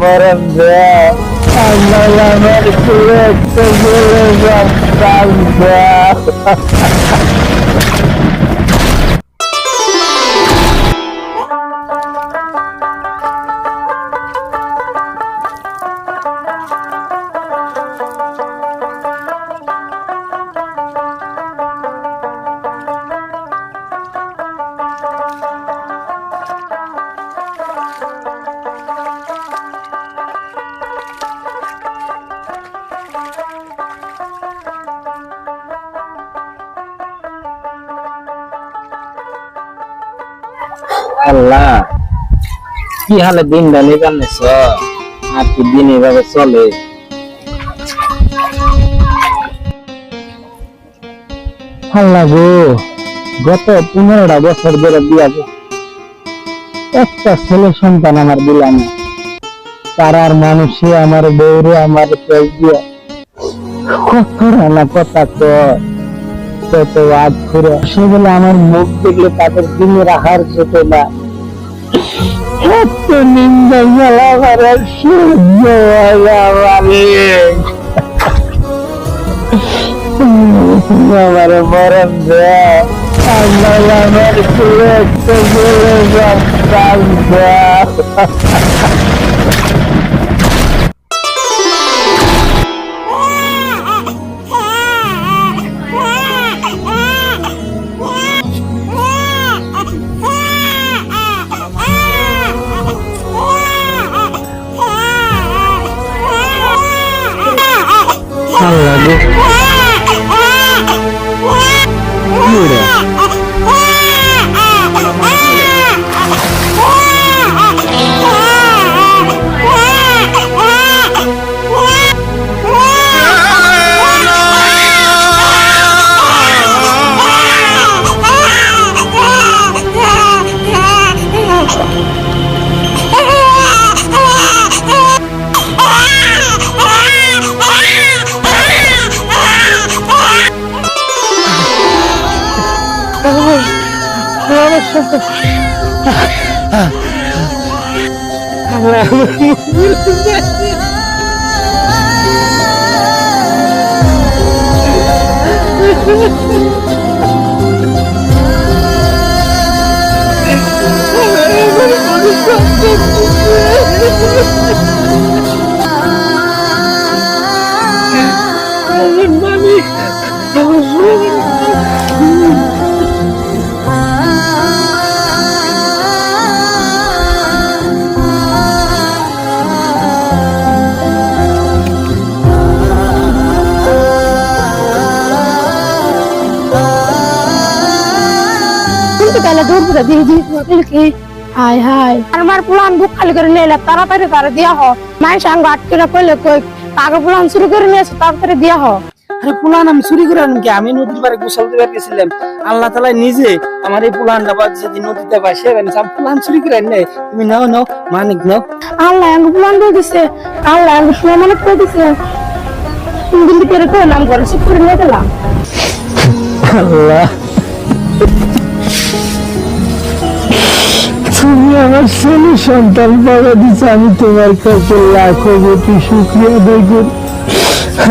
মরণ দেয়া আল্লাহ আমার কুলে আল্লাহ, কি হালে দিন ডালে জানিস আর কি দিন এভাবে চলে আল্লাহ গো, গত পনেরোটা বছর ধরে বিয়া। একটা ছেলে সন্তান আমার দিলাম। পাড়ার মানুষে আমার বউরে আমার কত রানা কথা কয় কত আজ করে সেগুলো আমার মুখ দেখলে তাদের দিনে রাখার ছোট না। এত নিন্দা জ্বালা আর সহ্য হয় আমারে। প্রাণ দেয়া আল্লাহ গো কি রে? কিন্তু তাহলে দূর করে দিয়ে দিস কি হাই হাই আমার পুলান বুক খালি করে নিয়ে এলাম তাড়াতাড়ি তারা দিয়া হ। মায়ের সঙ্গে আটকে না করলে কই? কাকে পুলান শুরু করে নিয়েছে তাড়াতাড়ি দিয়া হ। আরে পুলান আমি চুরি করে আনলাম আমি নদীর পাড়ে গোসল দিতে গেছিলাম। আল্লাহ তালা নিজে আমার এই পুলানটা বা যদি নদীতে বাসে আমি পুলান চুরি করে আনি। নাই। তুমি নাও নাও মানিক নাও। আল্লাহ আঙ্গ পুলান দিয়ে দিছে। আল্লাহ সময় মনে করে দিছে। কিন্তু করে নাম করে সে করে নিয়ে গেলাম। আল্লাহ। আমার ছেলে সন্তান পাবে দিচ্ছে আমি তোমার কাছে লাখো কোটি শুক্রিয়া আদায় করি।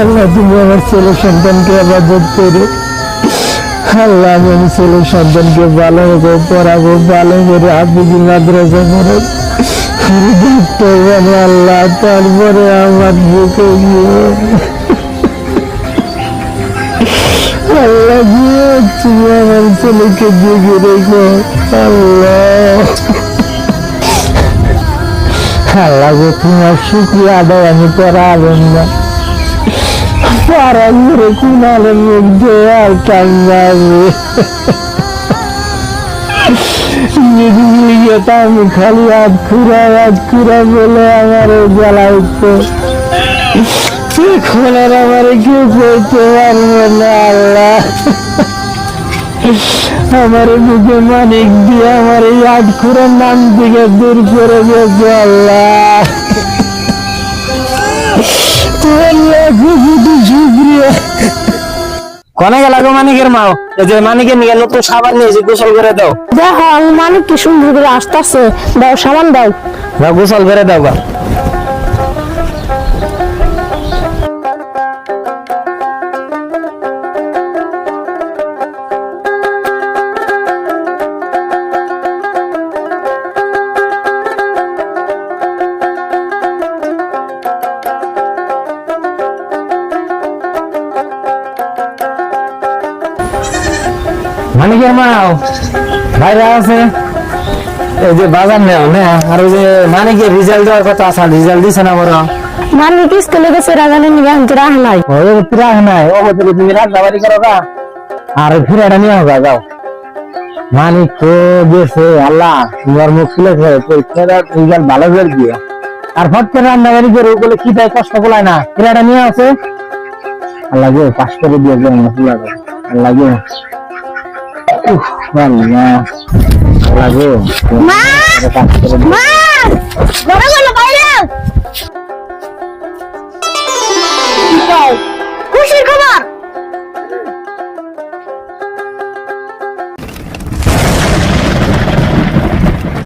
আল্লাহ, তুমি আমার ছেলে সন্তানকে আবাদত করে। আল্লাহ, আমি আমার ছেলে সন্তানকে ভালো করে পড়াবো, ভালো করে আবিদি মাদ্রাসা করে আল্লাহ, তারপরে আমার বুকে গিয়ে আল্লাহ, তুমি আমার ছেলেকে জেগে রেখো আল্লাহ। আল্লাহ গো তোমার শুক্রিয়া আদায় আমি করা না পাড়া ঘুরে আলেন মুখ দিয়ে আর কান্নাবে আমি খালি হাত খুঁড়া হাত খুঁড়া বলে আমার জ্বালাইতো এখন আর আমার কেউ করতে পারবে না, আল্লাহ। আমার বুকে মানিক দিয়ে আমার এই আটখুরের নাম থেকে দূর করে গেছে আল্লাহ। কনে গেল গো মানিকের মাও? এই যে মানিকের নিয়ে নতুন সাবান নিয়েছি গোসল করে দাও। দেখো আমি মানে কি সুন্দর করে আসতেছে। দাও সামান দাও। দাও গোসল করে দাও গা। মানিকের মাও বাইরে আছে? এই যে বাজার নেও না। আর ওই যে মানিকের রেজাল্ট দেওয়ার কথা আছে রেজাল্ট দিছে না বড় মানে কি স্কুলে গেছে রাজানের নিবে আমি রাহ নাই। ওই ফিরা নাই। ও বলতে তুমি রান্না বাড়ি করো গা। আর ফিরাটা নিয়ে হোক যাও। মানিক তো গেছে আল্লাহ তোমার মুখ খুলে খাবে পরীক্ষার রেজাল্ট ভালো করে দিয়ে আর ফট করে রান্না বাড়ি করে ওগুলো কি তাই কষ্ট করলায় না। ফিরাটা নিয়ে আছে আল্লাহ গো পাস করে দিয়ে ফুলা আল্লাহ গো। উফ, আল্লাহ আল্লাহ গো মা! মা